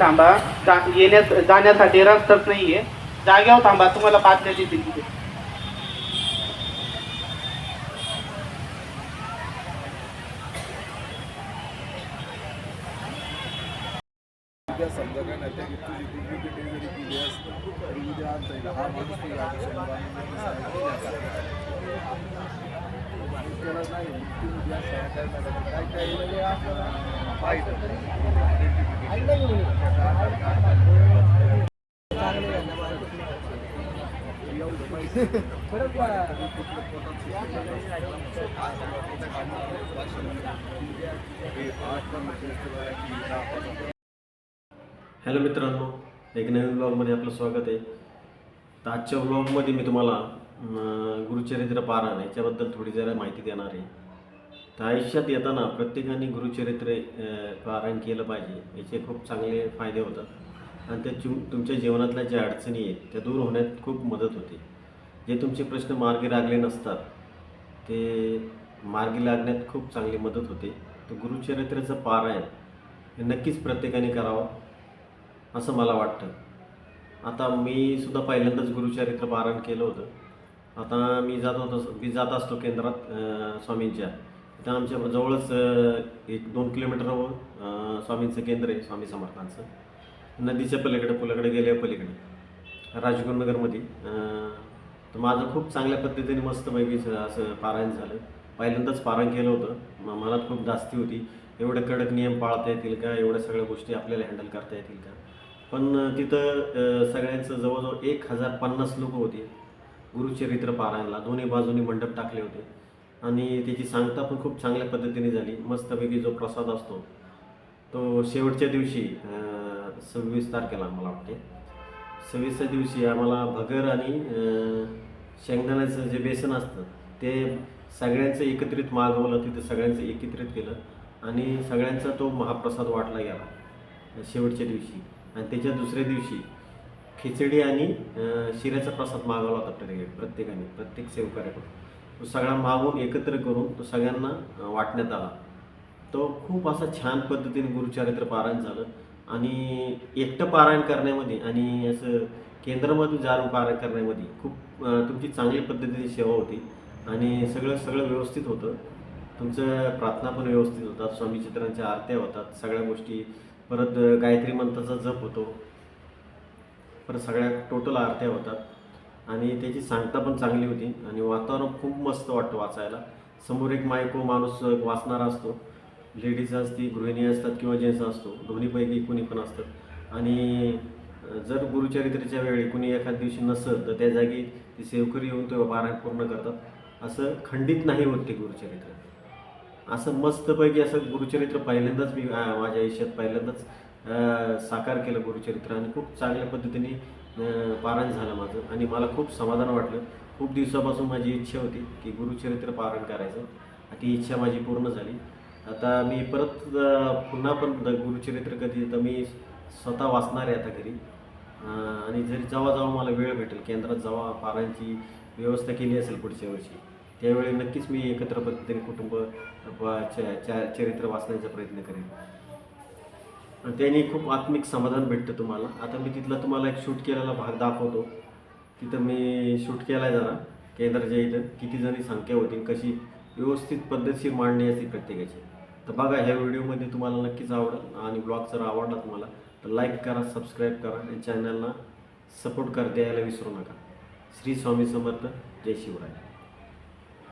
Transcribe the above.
थांबा. जा येण्यास जाण्यासाठी रस्ताच नाहीये. जाग्यावर थांबा. तुम्हाला बातम्या देतील तिथे. उद्या समजा काय नाही त्या तुझी डुप्लिकेट जरी केली नाही. ती उद्या सह्या काय काय वेगळे आपल्याला पाहिजे हॅलो मित्रांनो एक नवीन ब्लॉगमध्ये आपलं स्वागत आहे. तर आजच्या ब्लॉगमध्ये मी तुम्हाला गुरुचरित्र पारायण याच्याबद्दल थोडी जरा माहिती देणार आहे. तर आयुष्यात येताना प्रत्येकाने गुरुचरित्र पारायण केलं पाहिजे. याचे खूप चांगले फायदे होतात. आणि त्या चु तुमच्या जीवनातल्या ज्या अडचणी आहेत त्या दूर होण्यात खूप मदत होते. जे तुमचे प्रश्न मार्गी लागले नसतात ते मार्गी लागण्यात खूप चांगली मदत होते. तर गुरुचरित्राचं पारायण हे नक्कीच प्रत्येकाने करावं असं मला वाटतं. आता मी सुद्धा पहिल्यांदाच गुरुचरित्र पारायण केलं होतं. आता मी जात होतो मी जात असतो केंद्रात स्वामींच्या. तिथं आमच्या जवळच एक दोन किलोमीटरवर स्वामींचं केंद्र आहे स्वामी समर्थांचं. नदीच्या पलीकडे पुलाकडे गेल्या पलीकडे. राजगुरुनगरमध्ये तर माझं खूप चांगल्या पद्धतीने मस्तपैकी स- असं पारायण झालं. पहिल्यांदाच पारायण केलं होतं. म- मनात खूप जास्ती होती. एवढे कडक नियम पाळता येतील का? एवढ्या सगळ्या गोष्टी आपल्याला हँडल करता येतील का? पण तिथं सगळ्यांचं जवळजवळ एक हजार पन्नास लोक होती. गुरुचरित्र पारायणला. दोन्ही बाजूनी मंडप टाकले होते. आणि त्याची सांगता पण खूप चांगल्या पद्धतीने झाली. मस्तपैकी जो प्रसाद असतो तो शेवटच्या दिवशी सव्वीस तारखेला मला वाटते. सव्वीसच्या दिवशी आम्हाला भगर आणि शेंगदाण्याचं जे बेसन असतं ते सगळ्यांचं एकत्रित मागवलं. तिथं सगळ्यांचं एकत्रित केलं. आणि सगळ्यांचा तो महाप्रसाद वाटला गेला शेवटच्या दिवशी. आणि त्याच्या दुसऱ्या दिवशी खिचडी आणि शिऱ्याचा प्रसाद मागवला होता प्रत्येक प्रत्येकाने प्रत्येक सेवकाऱ्याकडून. तो सगळा मागून एकत्र करून तो सगळ्यांना वाटण्यात आला. तो खूप असा छान पद्धतीने गुरुचरित्र पारायण झालं आणि एकटं पारायण करण्यामध्ये आणि असं केंद्रामधून जाऊन पारायण करण्यामध्ये खूप तुमची चांगल्या पद्धतीची सेवा होती आणि सगळं सगळं व्यवस्थित होतं. तुमचं प्रार्थना पण व्यवस्थित होतात स्वामी चित्रांच्या आरत्या होतात सगळ्या गोष्टी. परत गायत्री मंत्राचा जप होतो. परत सगळ्या टोटल आरत्या होतात. आणि त्याची सांगता पण चांगली होती. आणि वातावरण खूप मस्त वाटतं वाचायला. समोर एक मायको माणूस वाचणारा असतो. लेडीज असती गृहिणी असतात किंवा जेंट्स असतो. दोन्हीपैकी कुणी पण असतात. आणि जर गुरुचरित्रेच्या वेळी कुणी एखाद दिवशी नसत तर त्या जागी ती सेवकरी येऊन ते पारायण पूर्ण करतात. असं खंडित नाही होत ते गुरुचरित्र. असं मस्तपैकी असं गुरुचरित्र पहिल्यांदाच मी माझ्या आयुष्यात पहिल्यांदाच साकार केलं गुरुचरित्र आणि खूप चांगल्या पद्धतीने पारायण झालं माझं आणि मला खूप समाधान वाटलं. खूप दिवसापासून माझी इच्छा होती की गुरुचरित्र पारायण करायचं ती इच्छा माझी पूर्ण झाली. आता मी परत पुन्हा पण गुरुचरित्र कधी तर मी स्वतः वाचणार आहे आता घरी. आणि जरी जेव्हा जेव्हा मला वेळ भेटेल केंद्रात जेव्हा पारायणची व्यवस्था केली असेल पुढच्या वर्षी त्यावेळी नक्कीच मी एकत्र पद्धतीने कुटुंब चरित्र वाचण्याचा प्रयत्न करेन. त्यांनी त्याने खूप आत्मिक समाधान भेटतं तुम्हाला. आता मी तिथला तुम्हाला एक शूट केलेला भाग दाखवतो. तिथं मी शूट केला आहे जरा केंद्राच्या इथं किती जणी संख्या होती कशी व्यवस्थित पद्धतशीर मांडणी असते प्रत्येकाची. तर बघा ह्या व्हिडिओमध्ये तुम्हाला नक्कीच आवडेल आणि ब्लॉग जर आवडला तुम्हाला तर लाईक करा सबस्क्राईब करा आणि चॅनलला सपोर्ट कर द्यायला विसरू नका. श्री स्वामी समर्थ जय शिवराय.